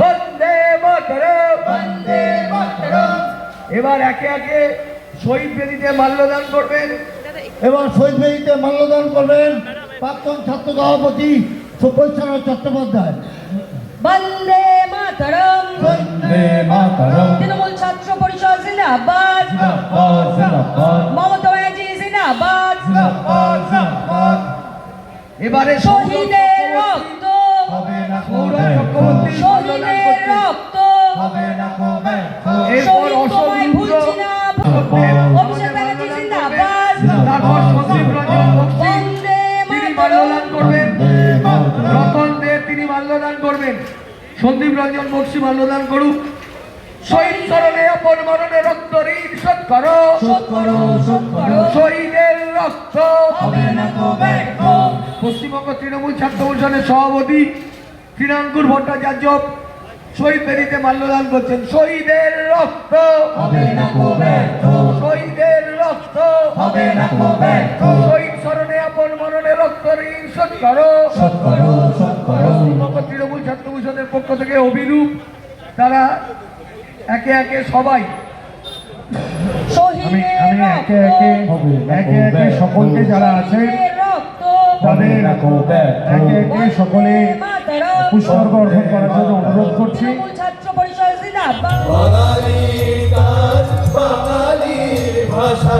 বন্দে মাতরম। এবার একে একে শহীদ বেদিতে মাল্যদান করবেন। এবার শহীদ বেদিতে মাল্যদান করবেন প্রাক্তন ছাত্র সভাপতি সুপরিচালক চট্টোপাধ্যায়। বন্দে মাতরম। বন্দে মাতরম। তৃণমূল ছাত্র পরিষদ জিন্দাবাদ। মমতা ব্যানার্জি জিন্দাবাদ। এবারে শহীদের রক্ত রক্ত হবে না কবে? এরপর না অভিষেক ব্যানার্জি জিন্দাবাদ। তারপর সন্দীপ রঞ্জন বন্দে তিনি মাল্যদান করবেন। রতন দে তিনি মাল্যদান করবেন। সন্দীপ রঞ্জন বক্সি মাল্যদান করুক। শহীদ স্মরণে অপর মরণে রক্ত ঋণ শোধ করো। শহীদের রক্ত পশ্চিমবঙ্গ তৃণমূল ছাত্র পরিষদের সভাপতি তৃণাঙ্কুর ভট্টাচার্য শহীদ বেদিতে মাল্যদান করছেন। শহীদের রক্ত। হবে না শহীদের রক্ত। হবে না শহীদ স্মরণে আপন মরণে রক্ত ঋণ শোধ করো। তৃণমূল ছাত্র পরিষদের পক্ষ থেকে অভিরূপ তারা একে একে সবাই আমি আমি একে একে একে একে সকলকে যারা আছে শহীদের রক্ত। হবে না একে একে সকলে পুষ্পার্ঘ অর্পণ করার জন্য অনুরোধ করছি। ছাত্র পরিষদ বাঙালির ভাষা